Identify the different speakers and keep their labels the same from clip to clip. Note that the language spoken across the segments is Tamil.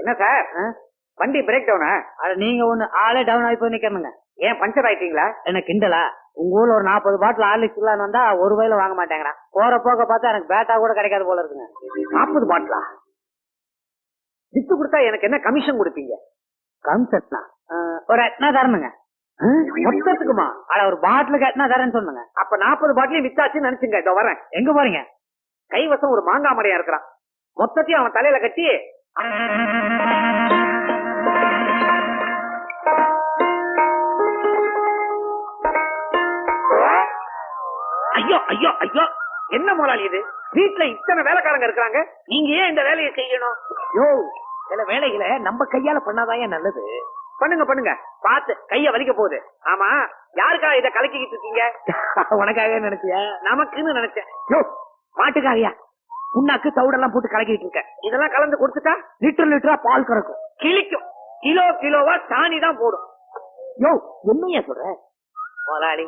Speaker 1: என்ன சார் வண்டி பிரேக் டவுனா
Speaker 2: அட நீங்க ஒண்ணு ஆளே டவுன் ஆகி போய் நிக்கணுங்க
Speaker 1: ஏன் பஞ்சர் ஆயிட்டீங்களா?
Speaker 2: என்ன கிண்டலா? உங்க ஊர்ல ஒரு நாற்பது பாட்டில் ஆர்லிக்ஸ் இல்லான்னு வந்தா ஒரு ரூபாயில வாங்க மாட்டேங்கிறான் போற போக்க பார்த்தா எனக்கு பேட்டா கூட கிடைக்காது போல இருக்குங்க.
Speaker 1: நாற்பது பாட்டிலா வித்து கொடுத்தா எனக்கு என்ன கமிஷன் கொடுப்பீங்க?
Speaker 2: கம்சட்னா ஒரு எட்னா தரணுங்க.
Speaker 1: மொத்தத்துக்குமா?
Speaker 2: அட ஒரு பாட்டிலுக்கு எட்னா தரேன்னு சொன்னுங்க
Speaker 1: அப்ப நாற்பது பாட்டிலையும் வித்தாச்சுன்னு நினைச்சுங்க. இதோ வரேன்.
Speaker 2: எங்க போறீங்க?
Speaker 1: கைவசம் ஒரு மாங்காய் மடையா இருக்கிறான். மொத்தத்தையும் அவன் தலையில கட்டி ஐயோ ஐயோ ஐயோ. என்ன முதலாளி இது? வீட்டுல இத்தனை வேலைக்காரங்க இருக்கிறாங்க. நீங்க ஏன் இந்த வேலையை செய்யணும்? யோ சில வேலைகளை நம்ம கையால பண்ணாதான் நல்லது? பண்ணுங்க பண்ணுங்க. பார்த்து கைய வலிக்க போகுது. ஆமா யாருக்கா இத கலக்கிக்கிட்டு இருக்கீங்க?
Speaker 2: உனக்காக நினைச்சியா?
Speaker 1: நமக்குன்னு நினைச்சேன். யோ மாட்டுக்காரியா? புண்ணாக்கு தவிடெல்லாம் போட்டு கலக்கிட்டு இருக்க. இதெல்லாம் கலந்து கொடுத்துட்டா?
Speaker 2: லிட்டர் லிட்டரா பால் கறக்கும்.
Speaker 1: கிளிக்கும் கிலோ கிலோவா சாணி தான் போடும்.
Speaker 2: யோ என்னையா சொல்ற?
Speaker 1: முதலாளி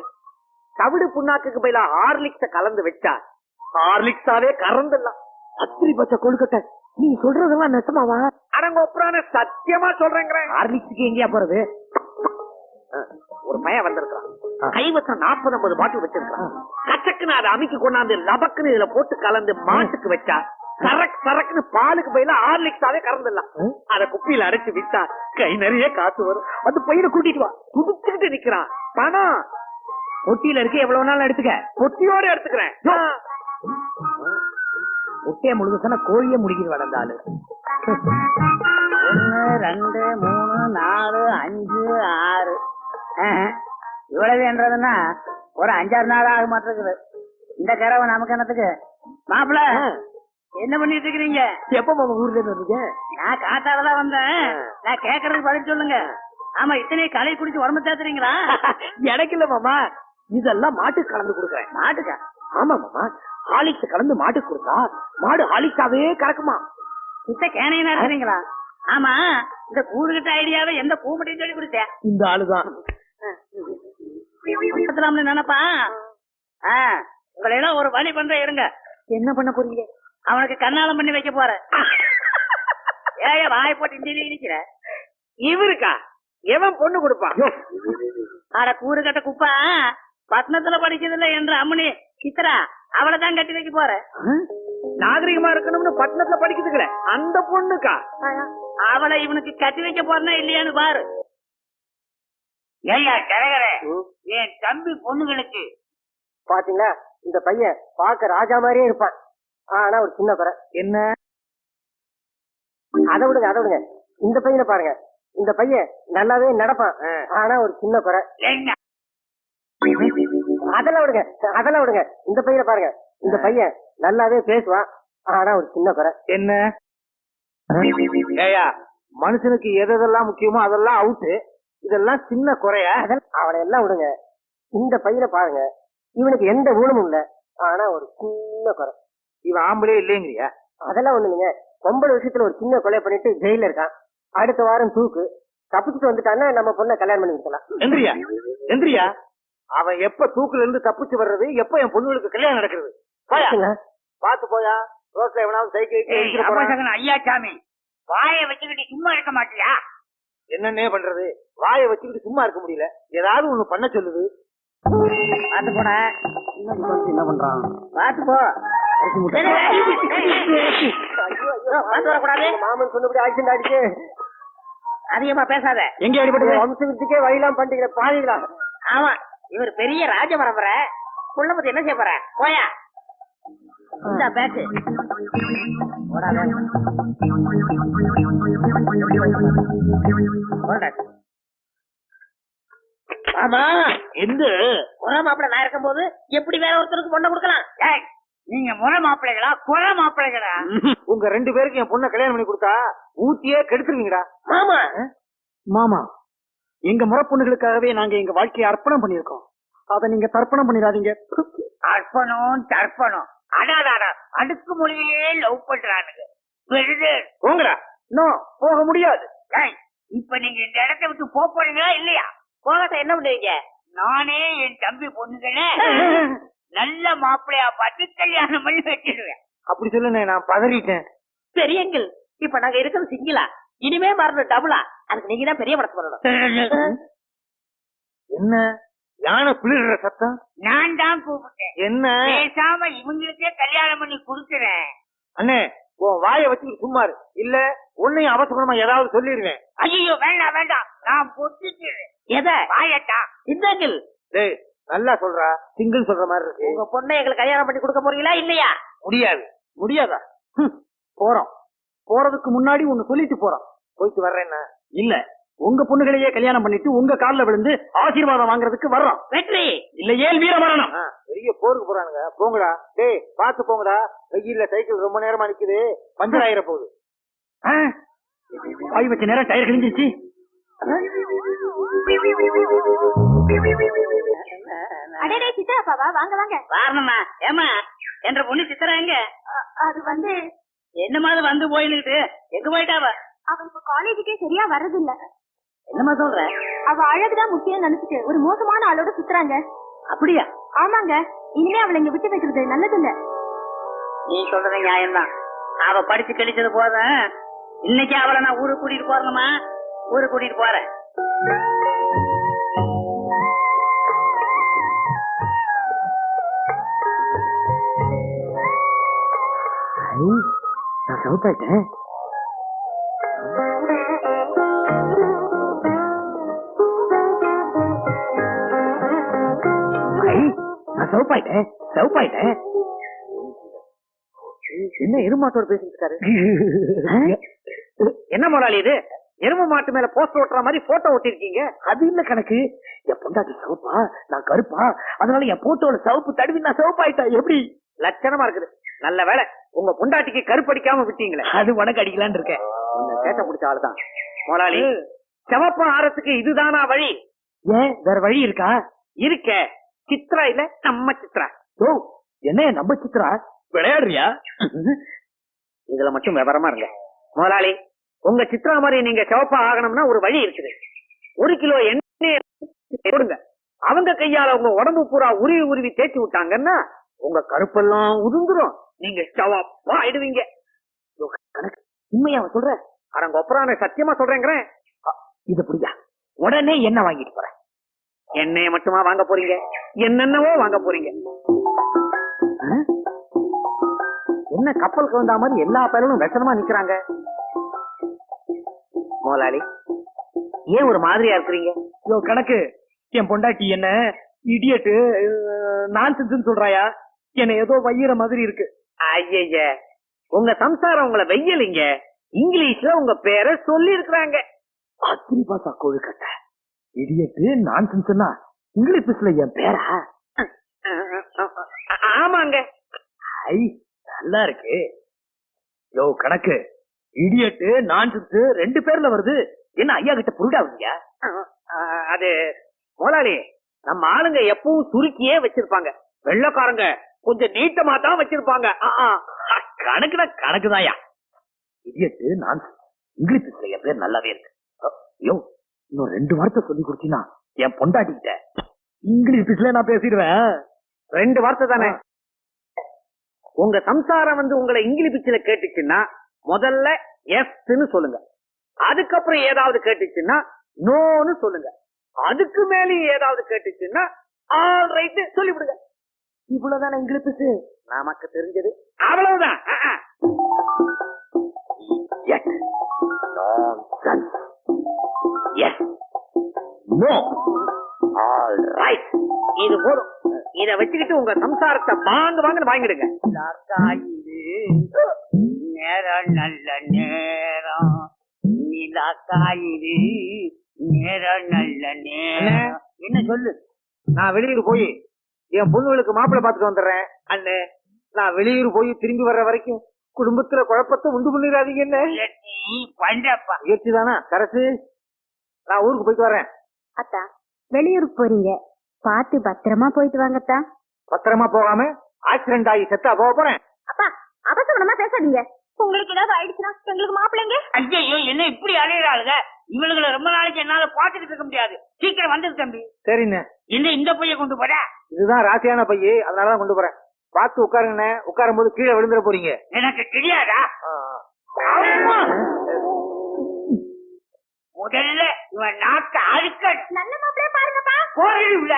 Speaker 1: தவிடு புண்ணாக்குக்கு பதிலா ஹார்லிக்ஸ கலந்து வச்சா ஹார்லிக்ஸாவே கறந்துடலாம்
Speaker 2: அத்திரி பச்சை கொழுக்கட்டை. நீ சொல்றதெல்லாம் நெசமாவா
Speaker 1: அடங்கொப்புறான சத்தியமா சொல்றேங்கிறேன்.
Speaker 2: ஹார்லிக்ஸுக்கு எங்கேயா போறது?
Speaker 1: ஒரு பையன் வந்திருக்கான். கைவசம் நாற்பது ஐம்பது பாட்டில் வச்சிருக்கான் கச்சக்குன்னு அதை அமைக்கி கொண்டாந்து லபக்குன்னு இதுல போட்டு கலந்து மாட்டுக்கு வச்சா சரக்கு சரக்குன்னு பாலுக்கு பதிலா ஹார்லிக்ஸாவே கறந்துடலாம். அத குப்பியில அடைச்சு வித்தா கை நிறைய காசு வரும். அந்த பையனை கூட்டிட்டு வா. துடிச்சுக்கிட்டு நிக்கிறான். பணம்.
Speaker 2: பொட்டியில இருக்கு எவ்வளவு நாள் எடுத்துக்க?
Speaker 1: பொட்டியோட எடுத்துக்கிறேன். ஆ.
Speaker 2: முட்டைய முழுதுsana கோழிய முடிக்கிது வளர்ந்தாலு ஒன்னு ரெண்டு மூணு நாலு அஞ்சு ஆறு. இவ்வளவு என்றதுன்னா ஒரு அஞ்சாறு நாள் ஆக மாட்டிருக்குது. இந்த கரவை நமக்கு என்னத்துக்கு? மாப்பிள என்ன பண்ணிட்டு இருக்கிறீங்க?
Speaker 1: எப்ப மாமா ஊர்ல இருந்து வந்தீங்க?
Speaker 2: நான் காத்தாலதான் வந்தேன். நான் கேக்குறதுக்கு பதில் சொல்லுங்க. ஆமா இத்தனை களை குடிச்சு உடம்பு தேத்துறீங்களா?
Speaker 1: எனக்கு இல்ல மாமா. இதெல்லாம் மாட்டுக்கு கலந்து கொடுக்குறேன்.
Speaker 2: மாட்டுக்கா?
Speaker 1: ஆமா மாமா. ஹாலிக்ஸ் கலந்து மாட்டுக்கு கொடுத்தா மாடு ஹாலிக்ஸாவே கறக்குமா?
Speaker 2: இத்த கேனையா இருக்கிறீங்களா ஆமா. இந்த கூடுகிட்ட ஐடியாவை எந்த கூமட்டையும் சொல்லி கொடுத்தேன்.
Speaker 1: இந்த ஆளுதான்
Speaker 2: பக்கத்துலாம்னு நினைப்பா? உங்களை எல்லாம் ஒரு வழி பண்ற இருங்க.
Speaker 1: என்ன பண்ண போறீங்க?
Speaker 2: அவனுக்கு கண்ணாலம் பண்ணி வைக்க போறேன். ஏய வாய் போட்டு இஞ்சி நிக்கிற
Speaker 1: இவருக்கா? எவன் பொண்ணு கொடுப்பான்?
Speaker 2: ஆட கூறு கட்ட குப்பா. பட்டணத்துல படிக்கிறதுல என்ற அம்மனி சித்ரா அவளை தான் கட்டி வைக்க போறேன்
Speaker 1: நாகரிகமா இருக்கணும்னு பட்டணத்துல படிக்குதுங்களே அந்த பொண்ணுக்கா?
Speaker 2: அவளை இவனுக்கு கட்டி வைக்க போறனா இல்லையான்னு பாரு. ஏய்யா கரகரே என் தம்பி பொண்ணுகளுக்கு
Speaker 3: பாத்தீங்களா இந்த பையன் பார்க்க ராஜா மாதிரியே இருப்பான். ஆனா ஒரு சின்ன குறை.
Speaker 1: என்ன?
Speaker 3: அதை விடுங்க அதை விடுங்க. இந்த பையனை பாருங்க. இந்த பையன் நல்லாவே நடப்பான். ஆனா ஒரு சின்ன குறை.
Speaker 2: என்ன
Speaker 3: அதெல்லாம் விடுங்க. அதெல்லாம் விடுங்க. இந்த பையனை பாருங்க. இந்த பையன் நல்லாவே பேசுவான். ஆனா ஒரு சின்ன குறை.
Speaker 1: என்ன? ஏயா மனுஷனுக்கு எதெல்லாம் முக்கியமோ அதெல்லாம் அவுட்டு இதெல்லாம் சின்ன குறைய?
Speaker 3: அவனை எல்லாம் விடுங்க. இந்த பையனை பாருங்க. இவனுக்கு எந்த ஊனமும் இல்ல. ஆனா ஒரு சின்ன குறை.
Speaker 1: இவன் ஆம்பளே இல்லைங்கிறியா
Speaker 3: அதெல்லாம் ஒண்ணுங்க பொம்பளை விஷயத்துல ஒரு சின்ன கொலை பண்ணிட்டு ஜெயில இருக்கான். அடுத்த வாரம் தூக்கு. தப்பிச்சுட்டு வந்துட்டான்னா நம்ம பொண்ணை கல்யாணம் பண்ணி வைக்கலாம்
Speaker 1: எந்திரியா? எந்திரியா? அவன் எப்ப தூக்குல இருந்து தப்பிச்சு வர்றது எப்ப என் பொண்ணுகளுக்கு கல்யாணம் நடக்கிறது? போயா? பாத்து போயா? ரோட்ல எவனாவது சைக்கிள்
Speaker 2: ஐயா சாமி வாய வச்சுக்கிட்டு சும்மா இருக்க மாட்டியா?
Speaker 1: என்னன்னே பண்றது? வாயை வச்சுக்கிட்டு சும்மா இருக்க முடியல. ஏதாவது ஒண்ணு பண்ண சொல்லுது.
Speaker 2: பாத்து போட.
Speaker 3: என்ன பண்றான்?
Speaker 2: பாத்து போ.
Speaker 3: மாமன் சொன்னபடி ஆக்சிடென்ட் ஆயிடுச்சு.
Speaker 2: அதிகமா பேசாத.
Speaker 1: எங்க அடிபட்டது.
Speaker 3: வம்சத்துக்கே வழியெல்லாம் பண்ணிட்டீங்க பாதிங்களா
Speaker 2: ஆமா. இவர் பெரிய ராஜ பரம்பரை புள்ள பத்தி என்ன செய்ய போற? போயா. இந்த பேக்கு. போடா பேக்கு. போடா.
Speaker 1: ஆமா எந்த?
Speaker 2: குறை மாப்பிள்ளை நான் இருக்கும்போது எப்படி வேற ஒருத்தருக்கு பொண்ணை கொடுக்கலாம்? ஏய், நீங்க முறை மாப்பிள்ளைகளா குறை மாப்பிள்ளைகளா?
Speaker 1: உங்க ரெண்டு பேருக்கு என் பொண்ணை கல்யாணம் பண்ணி கொடுத்தா ஊத்தியே கெடுத்துருவீங்கடா.
Speaker 2: மாமா.
Speaker 1: மாமா. எங்க முறை பொண்ணுகளுக்காகவே நாங்க எங்க வாழ்க்கையை அர்ப்பணம் பண்ணிருக்கோம் அத நீங்க தர்ப்பணம் பண்ணிடாதீங்க.
Speaker 2: அர்ப்பணம் தர்ப்பணம். அடாடாடா அடுக்கு மொழியிலே லவ் பண்றானுங்க. விடுது
Speaker 1: போங்கடா இன்னும் போக முடியாது.
Speaker 2: இப்ப நீங்க இந்த இடத்தை விட்டு போக போறீங்களா இல்லையா? போகட்ட என்ன பண்ணுவீங்க நானே என் தம்பி பொண்ணுகளை நல்ல மாப்பிள்ளையா பார்த்து கல்யாணம் பண்ணி வச்சிடுவேன்
Speaker 1: அப்படி சொல்லுனே நான் பதறிட்டேன்.
Speaker 2: பெரியங்கள் இப்ப நாங்க இருக்கிறது சிங்கிளா? இனிமே மறந்து டபுளா. அதுக்கு நீங்க தான் பெரிய படத்து சொல்லணும்
Speaker 1: என்ன? யானை பிளிடுற சத்தம்?
Speaker 2: நான் தான் கூப்பிட்டேன்.
Speaker 1: என்ன?
Speaker 2: பேசாம இவங்களுக்கே கல்யாணம் பண்ணி கொடுத்துறேன்
Speaker 1: அண்ணே உன் வாயை வச்சு சும்மா இரு. இல்ல உன்னையும் அவசரமா ஏதாவது சொல்லிடுவேன்
Speaker 2: ஐயோ வேண்டாம் வேண்டாம். நான் பொத்துக்கிறேன் எதை? வாயட்டா. சிந்தாங்கில்
Speaker 1: டேய் நல்லா சொல்றா. சிங்கிள் சொல்ற மாதிரி இருக்கு.
Speaker 2: உங்க பொண்ணை எங்களுக்கு கல்யாணம் பண்ணி கொடுக்க போறீங்களா இல்லையா?
Speaker 1: முடியாது. முடியாதா? ஹம், போறோம். போறதுக்கு முன்னாடி ஒண்ணு சொல்லிட்டு போறோம். போயிட்டு வர்றேன்னா? இல்ல. உங்க பொண்ணுகளையே கல்யாணம் பண்ணிட்டு உங்க கால்ல விழுந்து ஆசீர்வாதம் வாங்குறதுக்கு வர்றோம்.
Speaker 2: வெற்றி!
Speaker 1: இல்ல ஏன் வீர மரணம். பெரிய போருக்கு போறானுங்க. போங்கடா. டேய் பாத்து போங்கடா. வெயில்ல சைக்கிள் ரொம்ப நேரமா நிக்குது. பஞ்சர் ஆயிர போகுது. வாய் வச்ச நேரம் டயர் கிழிஞ்சிருச்சு.
Speaker 4: அடடே சித்ராப்பாவா வாங்க வாங்க.
Speaker 2: வாரணமா ஏமா என்ற பொண்ணு சித்திரா எங்க?
Speaker 4: அது வந்து
Speaker 2: என்னமா அது வந்து போயிட்டு எங்க போயிட்டாவ?
Speaker 4: அவ இப்ப காலேஜுக்கே சரியா வர்றதில்ல.
Speaker 2: என்னமா சொல்ற?
Speaker 4: அவ அழகுதான் முக்கியம் நினைச்சிட்டு ஒரு மோசமான ஆளோட சுத்துறாங்க.
Speaker 2: அப்படியா?
Speaker 4: ஆமாங்க. இனிமே அவளை இங்க விட்டு வைக்கிறது நல்லதில்ல.
Speaker 2: நீ சொல்றது நியாயம்தான். அவ படிச்சு கழிச்சது போதும். இன்னைக்கு அவளை நான் ஊருக்கு கூட்டிட்டு போறணுமா? ஊருக்கு கூட்டிட்டு போறேன்.
Speaker 1: நான் சவுத்தாயிட்டேன். நான் சவுப்பாயிட்டேன் சவுப்பாயிட்டேன். என்ன எருமாட்டோட பேசிட்டு இருக்காரு? என்ன முதலாளி இது? எரும மாட்டு மேல போஸ்டர் ஒட்டுற மாதிரி போட்டோ ஒட்டிருக்கீங்க. அது இல்ல கணக்கு? என் பொண்டாட்டி சிவப்பா? நான் கருப்பா? அதனால என் போட்டோல சிவப்பு தடவி நான் சிவப்பாயிட்டா எப்படி? லட்சணமா இருக்குது. நல்ல வேலை உங்க பொண்டாட்டிக்கு கருப்படிக்காம விட்டீங்களே. அது உனக்கு அடிக்கலான்னு இருக்கேன். சேட்டை பிடிச்ச ஆளுதான் முதலாளி சிவப்பா ஆறதுக்கு இதுதானா வழி? ஏன்? வேற வழி இருக்கா? இருக்க. சித்ரா இல்ல நம்ம சித்ரா. ஓ என்ன நம்ம சித்ரா? விளையாடுறியா? இதுல மட்டும் விவரமா இருங்க முதலாளி உங்க சித்ரா மாதிரி நீங்க சிவப்பா ஆகணும்னா ஒரு வழி இருக்குது. ஒரு கிலோ எண்ணெய் போடுங்க அவங்க கையால உங்க உடம்பு பூரா உருவி உருவி தேய்ச்சி விட்டாங்கன்னா உங்க கருப்பெல்லாம் உதுந்துரும் நீங்க சிவப்பா ஆயிடுவீங்க. உண்மையா சொல்ற? அடங்க ஒப்பரான சத்தியமா சொல்றேங்கிறேன். இது புரியா உடனே என்ன வாங்கிட்டு போறேன். எண்ணெய மட்டுமா வாங்க போறீங்க? என்னென்னவோ வாங்க போறீங்க? என்ன கப்பலுக்கு வந்த மாதிரி எல்லா பேரும் வெசனமா நிக்கிறாங்க? முதலாளி ஏன் ஒரு மாதிரியா இருக்கிறீங்க? யோ கணக்கு என் பொண்டாட்டி என்ன இடியட்டு நான்சென்ஸ் சொல்றாயா? என்ன ஏதோ வையிற மாதிரி இருக்கு. ஐய உங்க சம்சாரம் உங்களை வெய்யலிங்க. இங்கிலீஷ்ல உங்க பேரை சொல்லி இருக்கிறாங்க அத்திரி பாசா கொழுக்கட்ட. இடியட்டு நான்சென்ஸ்னா இங்கிலீஷ்ல என் பேரா? ஆமாங்க. ஐ நல்லா இருக்கு. யோ கணக்கு. இடியட்டு நான்சென்ஸ் ரெண்டு பேர்ல வருது. என்ன ஐயா கிட்ட புரிடாவீங்க அது முதலாளி நம்ம ஆளுங்க எப்பவும் சுருக்கியே வச்சிருப்பாங்க. வெள்ளக்காரங்க கொஞ்சம் நீட்டமா தான் வச்சிருப்பாங்க. கணக்குனா கணக்குதாயா இடியட்டு நான்சென்ஸ் இங்கிலீஷ்ல என் பேர் நல்லாவே இருக்கு. யோ இன்னும் ரெண்டு வார்த்தை சொல்லி கொடுத்தீங்கன்னா என் பொண்டாட்டி கிட்ட இங்கிலீஷ்ல நான் பேசிடுவேன். ரெண்டு வார்த்தை தானே? உங்க சம்சாரம் வந்து உங்களை இங்கிலீஷ் பிச்சில கேட்டுச்சுன்னா முதல்ல எஸ்ன்னு சொல்லுங்க. அதுக்கப்புறம் ஏதாவது கேட்டுச்சுன்னா நோன்னு சொல்லுங்க. அதுக்கு மேலேயும் ஏதாவது கேட்டுச்சுன்னா ஆல் ரைட் சொல்லிவிடுங்க. இவ்வளவுதானே இங்கிலீஷ் நமக்கு தெரிஞ்சது. அவ்வளவுதான். எஸ் நோ ஆல் ரைட் இது போதும். இத வச்சுக்கிட்டு உங்க சம்சாரத்தை வாங்க வாங்கன்னு வாங்கிடுங்க.
Speaker 2: நேரம் நல்ல நேரம். நிலா காயுது நேரம் நல்ல நேரம். என்ன சொல்லு?
Speaker 1: நான் வெளியூர் போய் என் பொண்ணுகளுக்கு மாப்பிள்ளை பார்த்துட்டு வந்துடுறேன். அண்ணே நான் வெளியூர் போய் திரும்பி வர்ற வரைக்கும் குடும்பத்துல குழப்பத்தை உண்டு பண்ணிடாதீங்க என்ன
Speaker 2: இல்லாட்டி பண்றப்பா.
Speaker 1: முயற்சி தானா? கரசு. நான் ஊருக்கு போயிட்டு வரேன்.
Speaker 4: அத்தா வெளியூருக்கு போறீங்க. பார்த்து பத்திரமா போயிட்டு வாங்கத்தா.
Speaker 1: பத்திரமா போகாம ஆக்சிடென்ட் ஆகி செத்தா போக போறேன்.
Speaker 4: அப்பா அவசரமா பேசாதீங்க. உங்களுக்கு ஏதாவது ஆயிடுச்சுன்னா எங்களுக்கு மாப்பிள்ளைங்க.
Speaker 2: ஐயோ என்ன இப்படி அலையிறாளுங்க? இவளுகளை ரொம்ப நாளைக்கு என்னால பாத்துக்கிட்டு இருக்க முடியாது. சீக்கிரம் வந்துரு தம்பி.
Speaker 1: சரிண்ணே.
Speaker 2: என்ன இந்த பைய கொண்டு போற?
Speaker 1: இதுதான் ராசியான பைய. அதனாலதான் கொண்டு போறேன். பார்த்து உட்காருங்கண்ணே. உட்காரும் போது கீழே விழுந்துட போறீங்க.
Speaker 2: எனக்கு தெரியாதா! முதல்ல இவன் நாக்க அழுக்க
Speaker 4: நல்ல மாப்பிளைய பாருங்கப்பா.
Speaker 2: போறது உள்ள